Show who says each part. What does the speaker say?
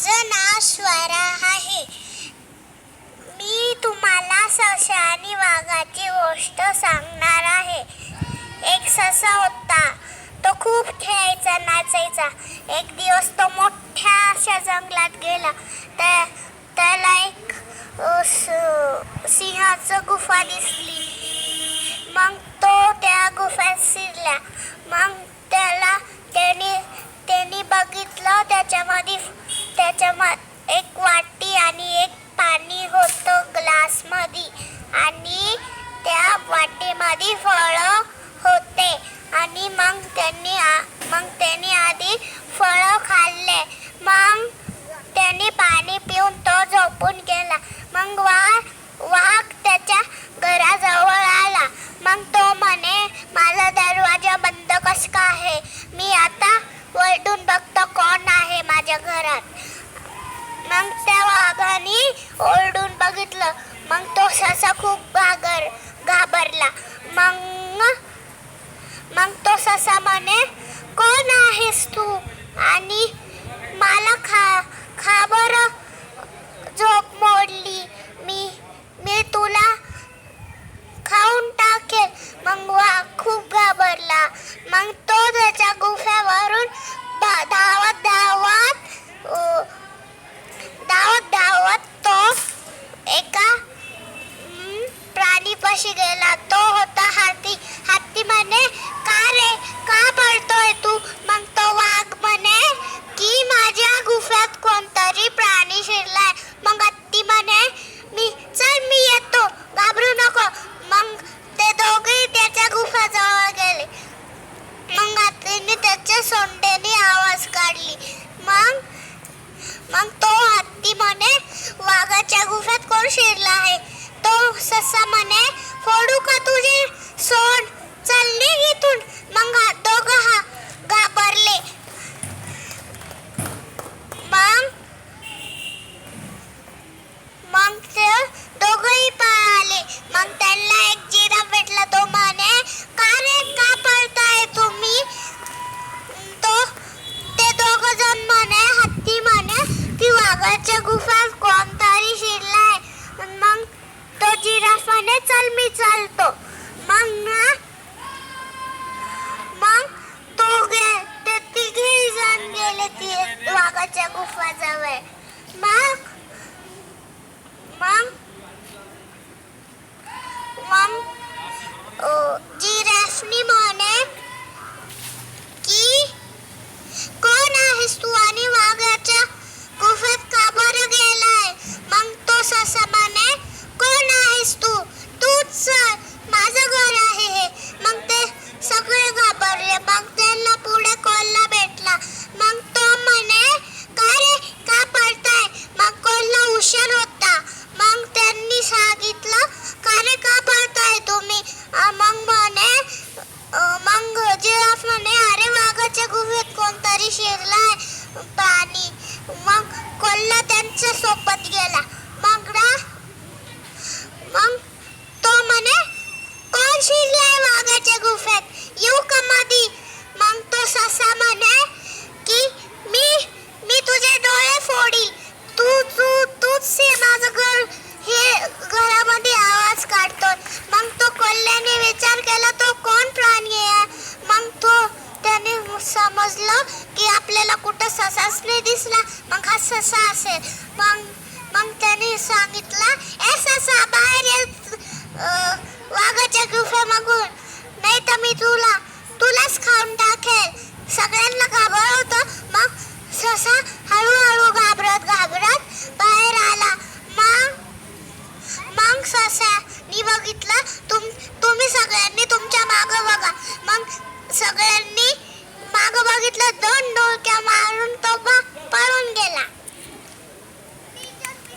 Speaker 1: माझं नाव स्वरा आहे. मी तुम्हाला ससा आणि वाघाची गोष्ट सांगणार आहे. एक ससा होता. तो खूप खेळायचा नाचायचा. एक दिवस तो मोठ्या अशा जंगलात गेला. त्या त्याला एक स- सिंहाचं गुफा दिसली. मग तो त्या गुफ्यात शिरला. त्याच्यामध्ये एक वाटी आणि एक पाणी होतं ग्लासमध्ये. आणि त्या वाटीमध्ये फळं होते. आणि मग त्यांनी आ- मग त्यांनी आधी फळं खाल्ले. मग त्यांनी पाणी पिऊन तो झोपून गेला. मग वा मग तो ससा खूप घागर घाबरला. मग मग तो ससा म्हणे कोण आहेस तू? आणि मला खा खा बरं. झोप मोडली. मी मी तुला खाऊन टाकेल मग वा खूप घाबरला. मग तो त्याच्या गुफे प्राणीपाशी गेला तो होता हाती. हत्ती म्हणे का रे का पळतोय तू? मग तो वाघ म्हणे की माझ्या गुफ्यात कोणतरी प्राणी शिरलाय. मग हत्ती म्हणे मी चल मी येतो घाबरू नको. मग ते दोघे त्याच्या गुफाजवळ गेले. मग हत्तीने त्याच्या सोंडेने आवाज काढली. मग मग तो हत्ती म्हणे वाघाच्या गुफ्यात कोण शिरला आहे? तो ससा म्हणे फोडू का तुझे? ती वाघाच्या गुफाजवळ मग शिरलाय पाणी. मग कोल्हा त्यांच्यासोबत कुठं नाही दिसला मग हा ससा असेल मग मग त्याने सांगितला ए ससा बाहेर येत वाघाच्या गुफेमागून नाही तर मी तुला तुलाच खाऊन टाकेल सगळ्यांना घाबरवतं मग ससा हळूहळू घाबरत घाबरत बाहेर आला मग मग ससानी बघितलं तुम तुम्ही सगळ्यांनी तुमच्या मागं बघा मग सगळ्यांनी बघितलं दोन डोळक्या मारून तो बा- पळून गेला.